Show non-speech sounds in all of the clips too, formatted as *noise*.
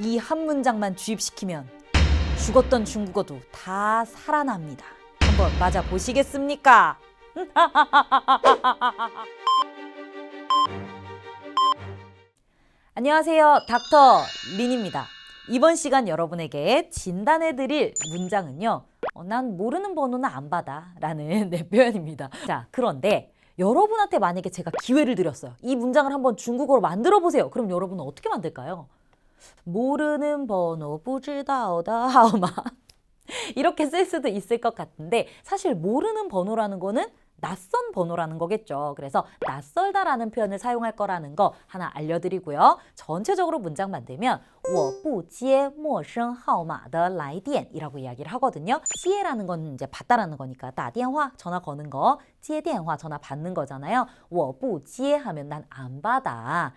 이 한 문장만 주입시키면 죽었던 중국어도 다 살아납니다. 한번 맞아 보시겠습니까? *laughs* 안녕하세요. 닥터 린입니다. 이번 시간 여러분에게 진단해 드릴 문장은요. 어, 난 모르는 번호는 안 받아. 라는 *laughs* 네, 표현입니다. 자, 그런데 여러분한테 만약에 제가 기회를 드렸어요. 이 문장을 한번 중국어로 만들어 보세요. 그럼 여러분은 어떻게 만들까요? 모르는 번호, 不知道的号码. *laughs* 이렇게 쓸 수도 있을 것 같은데 사실 모르는 번호라는 거는 낯선 번호라는 거겠죠. 그래서 낯설다라는 표현을 사용할 거라는 거 하나 알려드리고요. 전체적으로 문장 만들면 我不接陌生号码的来电이라고 이야기를 하거든요. 接라는 건 이제 받다라는 거니까 打电话 전화 거는 거, 接电话 전화 받는 거잖아요. 我不接 하면 난 안 받아.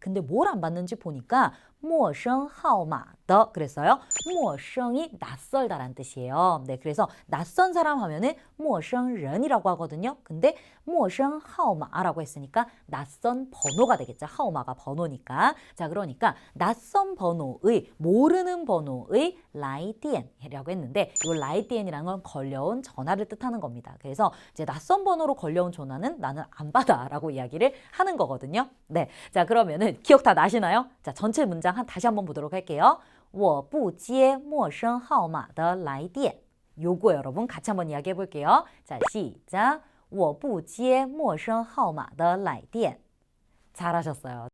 근데 뭘 안 받는지 보니까 陌生号码的 그랬어요. 陌生이 낯설다란 뜻이에요. 네, 그래서 낯선 사람 하면은 陌生人이라고 하거든요. 근데 陌生号码라고 했으니까 낯선 번호가 되겠죠. 号码가 번호니까. 자, 그러니까 낯선 번호의 모르는 번호의 来电이라고 했는데 이 来电이라는 건 걸려온 전화를 뜻하는 겁니다. 그래서 이제 낯선 번호로 걸려온 전화는 나는 안 받아라고 이야기를 하는 거거든요. 네. 자, 그러면은 기억 다 나시나요? 자, 전체 문장 한 다시 한번 보도록 할게요. 我不接陌生号码的来电. 요거 여러분 같이 한번 이야기해 볼게요. 자, 시작. 我不接陌生号码的来电. 잘하셨어요.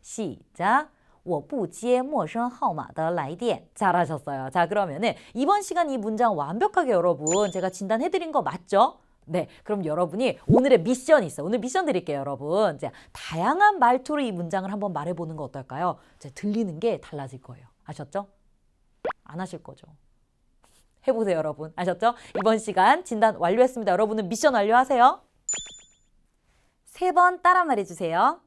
시작. 我不接陌生号码的来电. 잘하셨어요. 자, 그러면은 이번 시간 이 문장 완벽하게 여러분 제가 진단해 드린 거 맞죠? 네, 그럼 여러분이 오늘의 미션이 있어요. 오늘 미션 드릴게요, 여러분. 이제 다양한 말투로 이 문장을 한번 말해보는 거 어떨까요? 이제 들리는 게 달라질 거예요. 아셨죠? 안 하실 거죠. 해보세요, 여러분. 아셨죠? 이번 시간 진단 완료했습니다. 여러분은 미션 완료하세요. 세 번 따라 말해주세요.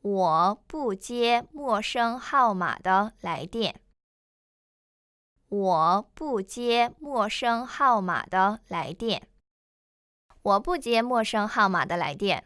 我不接陌生号码的来电。 我不接陌生号码的来电。我不接陌生号码的来电。